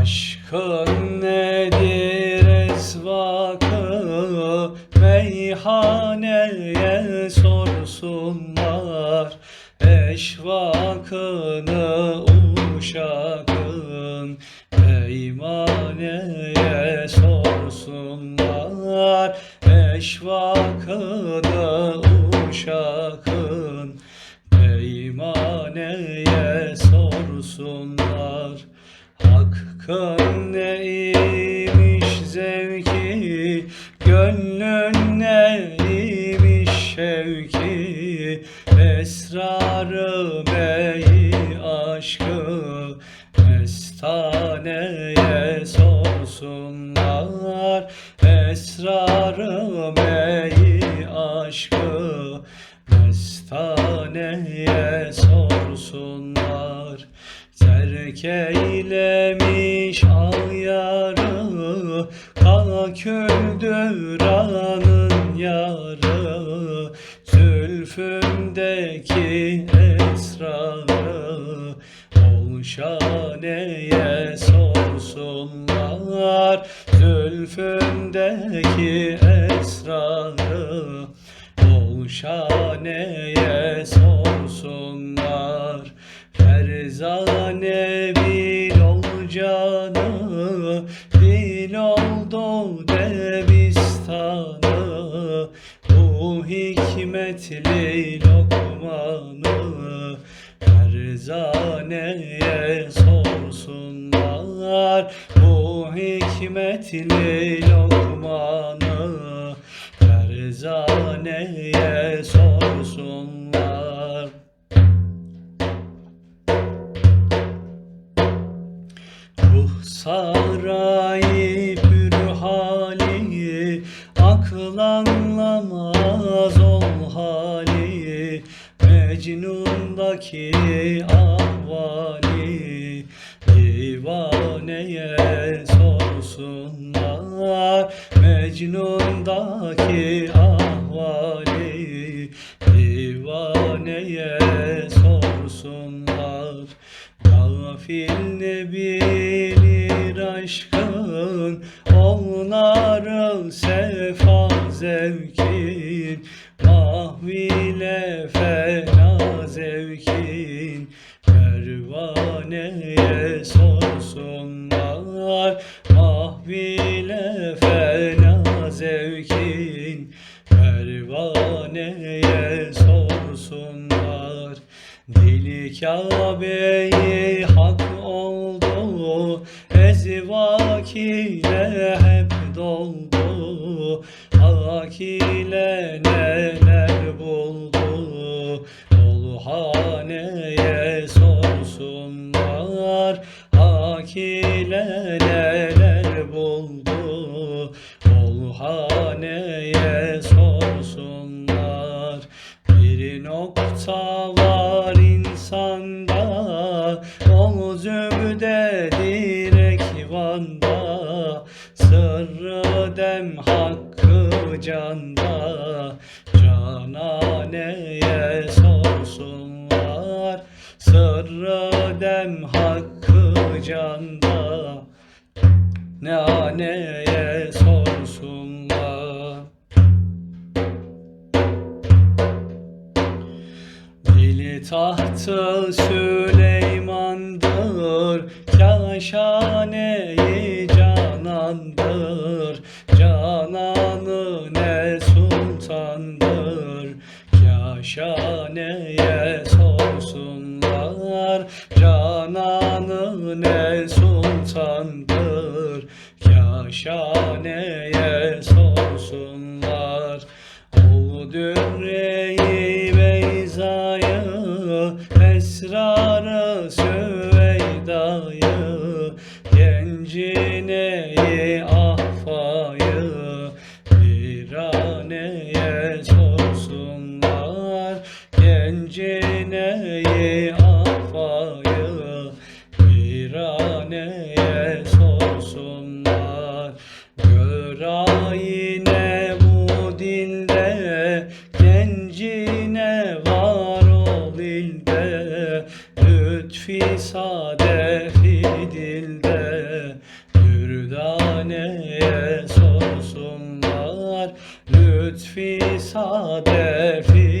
Aşkın nedir esvakı? Meyhaneye sorsunlar Eşvakını uşakın. Peymaneye sorsunlar Eşvakını uşakın. Peymaneye sorsunlar Hakkın neymiş zevki Gönlün neymiş şevki? Esrarı meyi aşkı Mestaneye sorsunlar. Esrarı meyi aşkı Mestaneye sorsunlar Terk eylemiş al yarı Kaküldür anın yarı. Zülfündeki esrarı Olşaneye sorsunlar. Zülfündeki esrarı Olşaneye sorsunlar Ferzane bil ol canı Dil oldu devistanı. Bu hikmetli lokmanı Ferzaneye sorsunlar. Bu hikmetli lokmanı Ferzaneye sorsunlar sarayı pür hali Akıl anlamaz ol hali Mecnun'daki ahvali Divaneye sorsunlar. Mecnun'daki ahvali Divaneye sorsunlar Gafil ne bilir aşkın Onları sefa zevkin. Mahvile fena zevkin Pervaneye sorsunlar. Mahvile fena zevkin Pervaneye sorsunlar. Dili Kabe'yi Ezvak ile hep doldu Hak ile neler buldu? Ol haneye sorsunlar Hak ile neler buldu? Ol haneye sorsunlar. Bir nokta var insanda O zübde direk vanda Sırrı dem hakkı canda Cananeye sorsunlar. Sırrı dem hakkı canda Ne aneye sorsunlar. Dili tahtı Süleyman'dır Kaşaneyi canandır Cananı ne sultandır. Kaşaneye sorsunlar Cananı ne sultandır. Kaşaneye sorsunlar. O dürreyi sorsunlar Gencineyi ahfayı Viraneye sorsunlar. Gör ayine bu dilde Gencine var ol ilde Lütfi sadefi dilde Dürdaneye sorsunlar. Lütfi sadefi